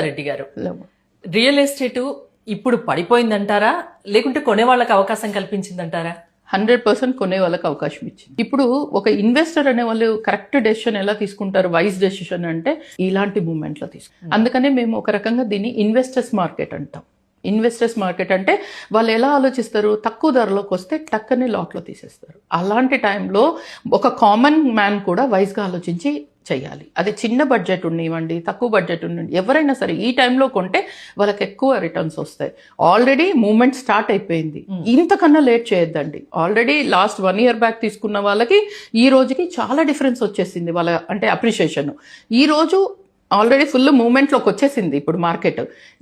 రెడ్డి గారు. Real estate ఇప్పుడు పడిపోయిందంటారా? లేకుంటే కొనే వాళ్ళకి అవకాశం కల్పించిందంటారా? హండ్రెడ్ పర్సెంట్ కొనే వాళ్ళకి అవకాశం ఇచ్చింది. ఇప్పుడు ఒక ఇన్వెస్టర్ అనే వాళ్ళు కరెక్ట్ డెసిషన్ ఎలా తీసుకుంటారు? వైస్ డెసిషన్ అంటే ఇలాంటి మూమెంట్లో తీసుకుంటారు అందుకనే మేము ఒక రకంగా దీన్ని ఇన్వెస్టర్స్ మార్కెట్ అంటాం. ఇన్వెస్టర్స్ మార్కెట్ అంటే వాళ్ళు ఎలా ఆలోచిస్తారు? తక్కువ ధరలోకి వస్తే టక్కనే లాట్లో తీసేస్తారు. అలాంటి టైంలో ఒక కామన్ మ్యాన్ కూడా వైస్గా ఆలోచించి చేయాలి. అది చిన్న బడ్జెట్ ఉండనివ్వండి తక్కువ బడ్జెట్ ఉండండి ఎవరైనా సరే ఈ టైంలో కొంటే వాళ్ళకి ఎక్కువ రిటర్న్స్ వస్తాయి. ఆల్రెడీ మూమెంట్ స్టార్ట్ అయిపోయింది. ఇంతకన్నా లేట్ చేయొద్దండి. Already last one year back తీసుకున్న వాళ్ళకి ఈ రోజుకి చాలా డిఫరెన్స్ వచ్చేసింది వాళ్ళ అంటే అప్రిషియేషన్ ఈ రోజు ఆల్రెడీ ఫుల్ మూమెంట్లోకి వచ్చేసింది ఇప్పుడు మార్కెట్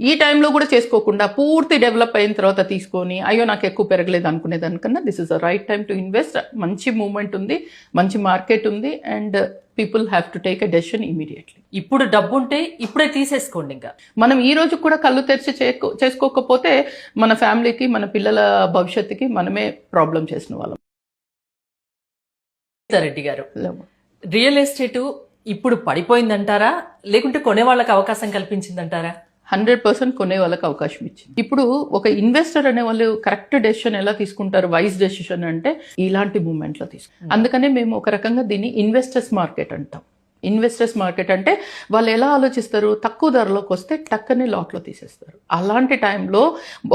ఈ టైంలో కూడా చేసుకోకుండా పూర్తి డెవలప్ అయిన తర్వాత తీసుకొని అయ్యో నాకు ఎక్కువ పెరగలేదు అనుకునే దానికన్నా this is a right time to invest మంచి మూమెంట్ ఉంది మంచి మార్కెట్ ఉంది and people have to take a decision immediately ఇప్పుడు డబ్బు ఉంటే ఇప్పుడే తీసేసుకోండి ఇంకా. మనం ఈ రోజు కూడా కళ్ళు తెరిచి చేసుకో- చేసుకోకపోతే మన ఫ్యామిలీకి మన పిల్లల భవిష్యత్తుకి మనమే ప్రాబ్లం చేసిన వాళ్ళం. రెడ్డి గారు. రియల్ ఎస్టేట్ ఇప్పుడు పడిపోయిందంటారా? లేకుంటే కొనే వాళ్ళకి అవకాశం కల్పించిందంటారా? హండ్రెడ్ పర్సెంట్ కొనే వాళ్ళకి అవకాశం ఇచ్చింది. ఇప్పుడు ఒక ఇన్వెస్టర్ అనే వాళ్ళు కరెక్ట్ డెసిషన్ ఎలా తీసుకుంటారు వైస్ డెసిషన్ అంటే ఇలాంటి మూమెంట్లో తీసుకుంటారు అందుకనే మేము ఒక రకంగా దీన్ని ఇన్వెస్టర్స్ మార్కెట్ అంటాం. ఇన్వెస్టర్స్ మార్కెట్ అంటే వాళ్ళు ఎలా ఆలోచిస్తారు తక్కువ ధరలోకి వస్తే టక్కనే లాట్లో తీసేస్తారు. అలాంటి టైంలో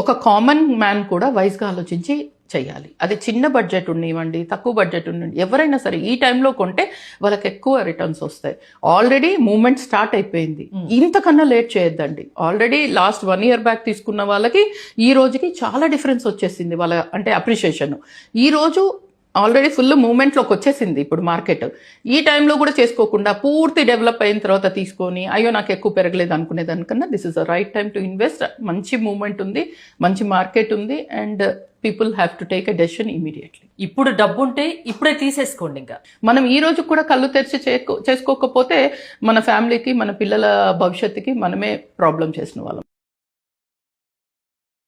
ఒక కామన్ మ్యాన్ కూడా వైస్గా ఆలోచించి చేయాలి. అది చిన్న బడ్జెట్ ఉండనివ్వండి తక్కువ బడ్జెట్ ఉండండి ఎవరైనా సరే ఈ టైంలో కొంటే వాళ్ళకి ఎక్కువ రిటర్న్స్ వస్తాయి. ఆల్రెడీ మూమెంట్ స్టార్ట్ అయిపోయింది. ఇంతకన్నా లేట్ చేయొద్దండి. Already last one year back తీసుకున్న వాళ్ళకి ఈ రోజుకి చాలా డిఫరెన్స్ వచ్చేసింది వాళ్ళ అంటే అప్రిషియేషన్ ఈ రోజు ఆల్రెడీ ఫుల్ మూమెంట్లోకి వచ్చేసింది ఇప్పుడు మార్కెట్. ఈ టైంలో కూడా చేసుకోకుండా పూర్తి డెవలప్ అయిన తర్వాత తీసుకొని అయ్యో నాకు ఎక్కువ పెరగలేదు అనుకునే దానికన్నా this is a right time to invest మంచి మూమెంట్ ఉంది మంచి మార్కెట్ ఉంది and people have to take a decision immediately ఇప్పుడు డబ్బు ఉంటే ఇప్పుడే తీసేసుకోండి ఇంకా. మనం ఈ రోజు కూడా కళ్ళు తెరిచి చేసుకో- చేసుకోకపోతే మన ఫ్యామిలీకి మన పిల్లల భవిష్యత్తుకి మనమే ప్రాబ్లం చేసిన వాళ్ళం.